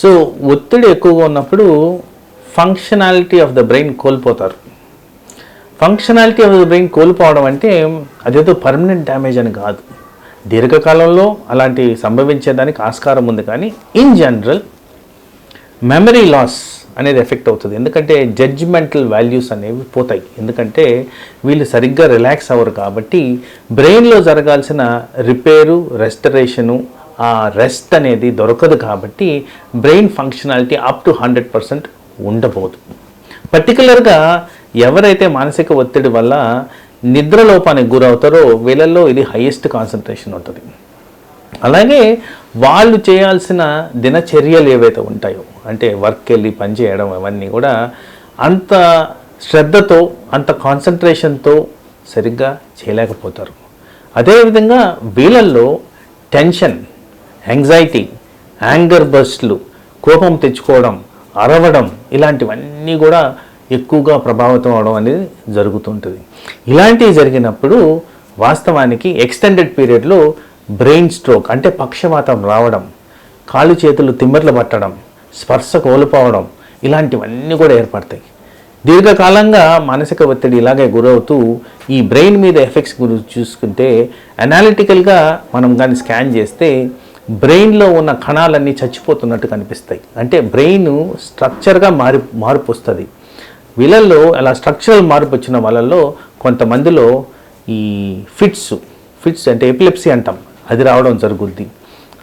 So ఒత్తిడి ఎక్కువగా ఉన్నప్పుడు ఫంక్షనాలిటీ ఆఫ్ ద బ్రెయిన్ కోల్పోతారు. ఫంక్షనాలిటీ ఆఫ్ ద బ్రెయిన్ కోల్పోవడం అంటే అదేదో పర్మనెంట్ డ్యామేజ్ అని కాదు. దీర్ఘకాలంలో అలాంటి సంభవించేదానికి ఆస్కారం ఉంది కానీ ఇన్ జనరల్ మెమరీ లాస్ అనేది ఎఫెక్ట్ అవుతుంది. ఎందుకంటే జడ్జిమెంటల్ వాల్యూస్ అనేవి పోతాయి. ఎందుకంటే వీళ్ళు సరిగ్గా రిలాక్స్ అవ్వరు కాబట్టి బ్రెయిన్లో జరగాల్సిన రిపేరు రెస్టరేషను రెస్ట్ అనేది దొరకదు కాబట్టి brain functionality up to hundred percent ఉండబోదు. పర్టికులర్గా ఎవరైతే మానసిక ఒత్తిడి వల్ల నిద్రలోపానికి గురవుతారో వీళ్ళల్లో ఇది హైయెస్ట్ కాన్సన్ట్రేషన్ ఉంటుంది. అలాగే వాళ్ళు చేయాల్సిన దినచర్యలు ఏవైతే ఉంటాయో అంటే వర్క్ వెళ్ళి పని చేయడం అవన్నీ కూడా అంత శ్రద్ధతో అంత కాన్సన్ట్రేషన్తో సరిగ్గా చేయలేకపోతారు. అదేవిధంగా వీళ్ళల్లో టెన్షన్ యాంగ్జైటీ యాంగర్ బస్ట్లు కోపం తెచ్చుకోవడం అరవడం ఇలాంటివన్నీ కూడా ఎక్కువగా ప్రభావితం అవడం అనేది జరుగుతుంటుంది. ఇలాంటివి జరిగినప్పుడు వాస్తవానికి ఎక్స్టెండెడ్ పీరియడ్లో బ్రెయిన్ స్ట్రోక్ అంటే పక్షవాతం రావడం కాళ్ళు చేతులు తిమ్మర్లు పట్టడం స్పర్శ కోల్పోవడం ఇలాంటివన్నీ కూడా ఏర్పడతాయి. దీర్ఘకాలంగా మానసిక ఒత్తిడి ఇలాగే గురవుతూ ఈ బ్రెయిన్ మీద ఎఫెక్ట్స్ గురించి చూసుకుంటే అనాలిటికల్గా మనం కానీ స్కాన్ చేస్తే బ్రెయిన్లో ఉన్న కణాలన్నీ చచ్చిపోతున్నట్టు కనిపిస్తాయి. అంటే బ్రెయిన్ స్ట్రక్చర్గా మారి మార్పు వస్తుంది. వీళ్ళల్లో అలా స్ట్రక్చరల్ మార్పు వచ్చిన వాళ్ళల్లో కొంతమందిలో ఈ ఫిట్స్ ఫిట్స్ అంటే ఎపిలెప్సీ అంటాం. అది రావడం జరుగుద్ది.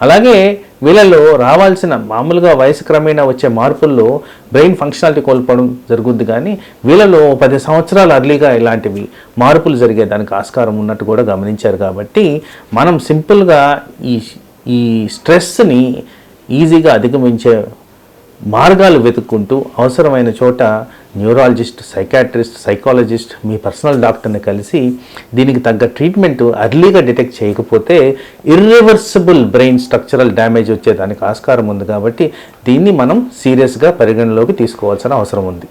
అలాగే వీళ్ళలో రావాల్సిన మామూలుగా వయసు క్రమేణా వచ్చే మార్పుల్లో బ్రెయిన్ ఫంక్షనాలిటీ కోల్పోవడం జరుగుద్ది కానీ వీళ్ళలో పది సంవత్సరాలు అర్లీగా ఇలాంటివి మార్పులు జరిగేదానికి ఆస్కారం ఉన్నట్టు కూడా గమనించారు కాబట్టి మనం సింపుల్గా ఈ ఈ స్ట్రెస్ని ఈజీగా అధిగమించే మార్గాలు వెతుక్కుంటూ అవసరమైన చోట న్యూరాలజిస్ట్ సైకాట్రిస్ట్ సైకాలజిస్ట్ మీ పర్సనల్ డాక్టర్ని కలిసి దీనికి తగ్గ ట్రీట్మెంట్ అర్లీగా డిటెక్ట్ చేయకపోతే ఇర్రివర్సిబుల్ బ్రెయిన్ స్ట్రక్చరల్ డ్యామేజ్ వచ్చేదానికి ఆస్కారం ఉంది కాబట్టి దీన్ని మనం సీరియస్గా పరిగణలోకి తీసుకోవాల్సిన అవసరం ఉంది.